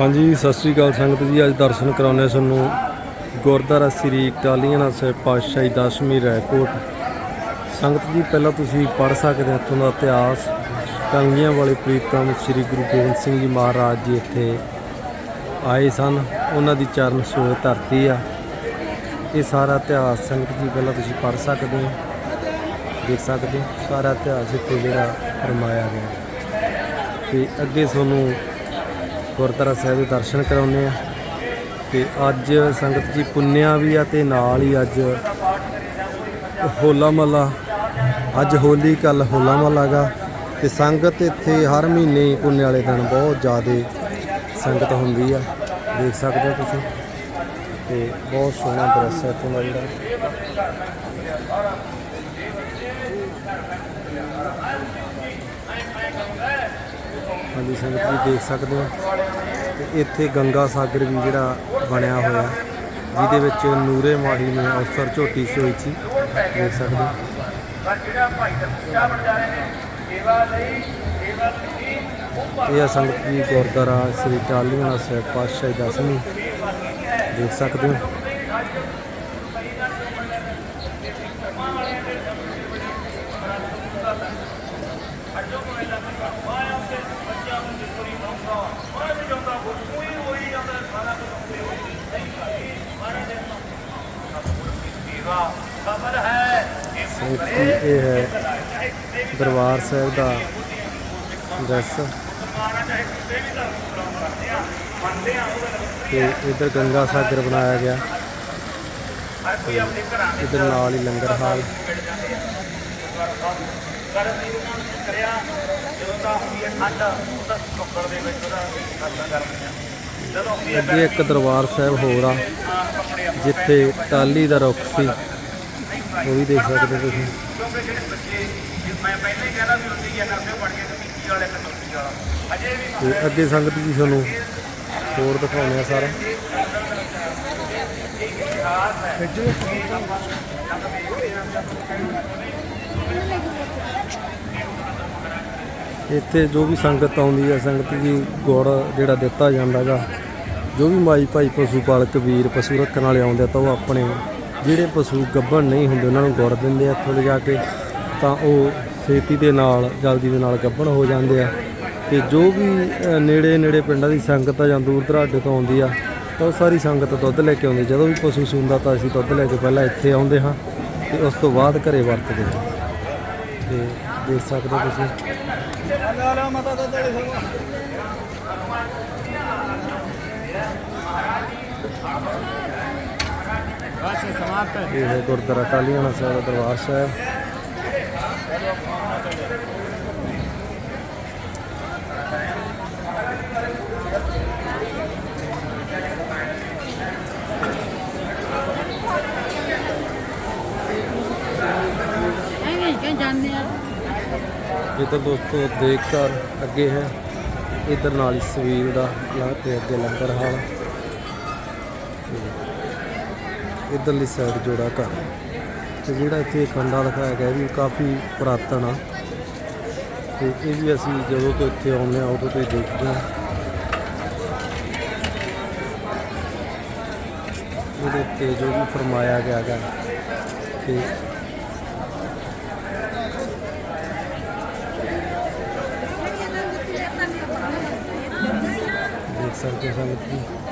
ਹਾਂਜੀ, ਸਤਿ ਸ੍ਰੀ ਅਕਾਲ ਸੰਗਤ ਜੀ। ਅੱਜ ਦਰਸ਼ਨ ਕਰਾਉਣੇ ਤੁਹਾਨੂੰ। ਗੁਰਦੁਆਰਾ ਸ੍ਰੀ ਟਾਲੀਆਣਾ ਸਾਹਿਬ ਪਾਤਸ਼ਾਹੀ ਦਸ਼ਮੀ ਰਾਏਕੋਟ। ਸੰਗਤ ਜੀ, ਪਹਿਲਾਂ ਤੁਸੀਂ ਪੜ੍ਹ ਸਕਦੇ ਹੋ ਇੱਥੋਂ ਦਾ ਇਤਿਹਾਸ। ਕਲਗੀਆਂ ਵਾਲੇ ਪ੍ਰੀਤਮ ਸ੍ਰੀ ਗੁਰੂ ਗੋਬਿੰਦ ਸਿੰਘ ਜੀ ਮਹਾਰਾਜ ਜੀ ਇੱਥੇ ਆਏ ਸਨ। ਉਹਨਾਂ ਦੀ ਚਰਨ ਸੋਹ ਧਰਤੀ ਆ। ਇਹ ਸਾਰਾ ਇਤਿਹਾਸ ਸੰਗਤ ਜੀ, ਪਹਿਲਾਂ ਤੁਸੀਂ ਪੜ੍ਹ ਸਕਦੇ ਹੋ। ਦੇਖ ਸਕਦੇ ਹੋ, ਸਾਰਾ ਇਤਿਹਾਸ ਇੱਥੇ ਜਿਹੜਾ ਫਰਮਾਇਆ ਗਿਆ। ਤੇ ਅੱਗੇ ਤੁਹਾਨੂੰ ਗੁਰਦੁਆਰਾ ਸਾਹਿਬ ਦੇ ਦਰਸ਼ਨ ਕਰਾਉਨੇ ਆ। ਤੇ ਅੱਜ ਸੰਗਤ ਜੀ ਪੁੰਨਿਆ ਵੀ ਆ ਤੇ ਨਾਲ ਹੀ ਅੱਜ ਹੋਲਾ ਮਹੱਲਾ। ਅੱਜ ਹੋਲੀ ਕੱਲ ਹੋਲਾ ਮਹੱਲਾ ਗਾ। ਤੇ ਸੰਗਤ ਇੱਥੇ ਹਰ ਮਹੀਨੇ ਪੁੰਨੇ ਵਾਲੇ ਦਿਨ ਬਹੁਤ ਜ਼ਿਆਦੇ ਸੰਗਤ ਹੁੰਦੀ ਆ। ਦੇਖ ਸਕਦੇ ਹੋ ਤੁਸੀਂ। ਤੇ ਬਹੁਤ ਸੋਹਣਾ ਦ੍ਰਿਸ਼ ਹੈ ਇੱਥੋਂ ਦਾ ਜਿਹੜਾ। ਹਾਂਜੀ, ਸੰਗਤ ਜੀ ਦੇਖ ਸਕਦੇ ਹੋ। ਤੇ ਇੱਥੇ ਗੰਗਾ ਸਾਗਰ ਵੀ ਜਿਹੜਾ ਬਣਿਆ ਹੋਇਆ, ਜਿਹਦੇ ਵਿੱਚ ਨੂਰੇ ਮਾਹੀ ਨੇ ਅਵਸਰ ਝੋਟੀ ਸੋਈ ਸੀ। ਦੇਖ ਸਕਦੇ ਹੋ। ਇਹ ਆ ਸੰਗਤ ਜੀ ਗੁਰਦੁਆਰਾ ਸ੍ਰੀ ਟਾਲੀਆਣਾ ਸਾਹਿਬ ਪਾਤਸ਼ਾਹੀ ਦਸਵੀਂ। ਦੇਖ ਸਕਦੇ ਹੋ। ਸੰਗਤ ਇਹ ਹੈ ਦਰਬਾਰ ਸਾਹਿਬ ਦਾ ਦ੍ਰਿਸ਼। ਤੇ ਇਧਰ ਗੰਗਾ ਸਾਗਰ ਬਣਾਇਆ ਗਿਆ। ਇਧਰ ਨਾਲ ਹੀ ਲੰਗਰ ਹਾਲ। ਅੱਗੇ ਇੱਕ ਦਰਬਾਰ ਸਾਹਿਬ ਹੋਰ ਆ। ਜਿੱਥੇ ਟਾਲੀ ਦਾ ਰੁੱਖ ਸੀ, ਉਹ ਵੀ ਦੇਖ ਸਕਦੇ ਹੋ ਤੁਸੀਂ। ਤੇ ਅੱਗੇ ਸੰਗਤ ਜੀ ਤੁਹਾਨੂੰ ਹੋਰ ਦਿਖਾਉਣੇ ਆ ਸਾਰਾ। ਇੱਥੇ ਜੋ ਵੀ ਸੰਗਤ ਆਉਂਦੀ ਹੈ, ਸੰਗਤ ਜੀ ਗੁੜ ਜਿਹੜਾ ਦਿੱਤਾ ਜਾਂਦਾਗਾ ਜੋ ਵੀ ਮਾਈ ਭਾਈ ਪਸ਼ੂ ਪਾਲਕ ਵੀਰ ਪਸ਼ੂ ਰੱਖਣ ਵਾਲੇ ਆਉਂਦੇ ਆ ਤਾਂ ਉਹ ਆਪਣੇ ਜਿਹੜੇ ਪਸ਼ੂ ਗੱਭਣ ਨਹੀਂ ਹੁੰਦੇ, ਉਹਨਾਂ ਨੂੰ ਗੁੜ ਦਿੰਦੇ ਆ ਇੱਥੋਂ ਲਿਜਾ ਕੇ, ਤਾਂ ਉਹ ਛੇਤੀ ਦੇ ਨਾਲ, ਜਲਦੀ ਦੇ ਨਾਲ ਗੱਭਣ ਹੋ ਜਾਂਦੇ ਆ। ਤੇ ਜੋ ਵੀ ਨੇੜੇ ਨੇੜੇ ਪਿੰਡਾਂ ਦੀ ਸੰਗਤ ਆ ਜਾਂ ਦੂਰ ਦਰਾਡੇ ਤੋਂ ਆਉਂਦੀ ਆ, ਤਾਂ ਉਹ ਸਾਰੀ ਸੰਗਤ ਦੁੱਧ ਲੈ ਕੇ ਆਉਂਦੀ ਜਦੋਂ ਵੀ ਪਸ਼ੂ ਸੂੰਦਾ ਤਾਂ ਅਸੀਂ ਦੁੱਧ ਲੈ ਕੇ ਪਹਿਲਾਂ ਇੱਥੇ ਆਉਂਦੇ ਹਾਂ ਤੇ ਉਸ ਤੋਂ ਬਾਅਦ ਘਰੇ ਵਰਤਦੇ ਹਾਂ। ਤੇ ਦੇਖ ਸਕਦੇ ਹੋ ਤੁਸੀਂ। ਇਹ ਹੈ ਗੁਰਦੁਆਰਾ ਟਾਲੀਆਣਾ ਸਾਹਿਬ ਦਾ ਦਰਬਾਰ ਸਾਹਿਬ ਐਵੇਂ ਕਿ ਜਾਂਦੇ ਆ ਇਧਰ ਇਧਰ ਨਾਲ ਹੀ ਸਵੀਲ ਦਾ ਤੇ ਅੱਗੇ ਲੰਗਰ ਹਾਲ। ਇਧਰਲੀ ਸਾਈਡ ਜੋੜਾ ਘਰ। ਤੇ ਜਿਹੜਾ ਇੱਥੇ ਖੰਡਾ ਦਿਖਾਇਆ ਗਿਆ, ਇਹ ਵੀ ਕਾਫੀ ਪੁਰਾਤਨ ਆ। ਤੇ ਇਹ ਵੀ ਅਸੀਂ ਜਦੋਂ ਤੋਂ ਇੱਥੇ ਆਉਂਦੇ ਆ ਉਦੋਂ ਤੋਂ ਦੇਖਦੇ ਆ ਇਹਦੇ ਉੱਤੇ ਜੋ ਵੀ ਫਰਮਾਇਆ ਗਿਆ ਗਾ ਤੇ ਦੇਖ ਸਕਦੇ ਹੋ ਸੰਗਤ ਜੀ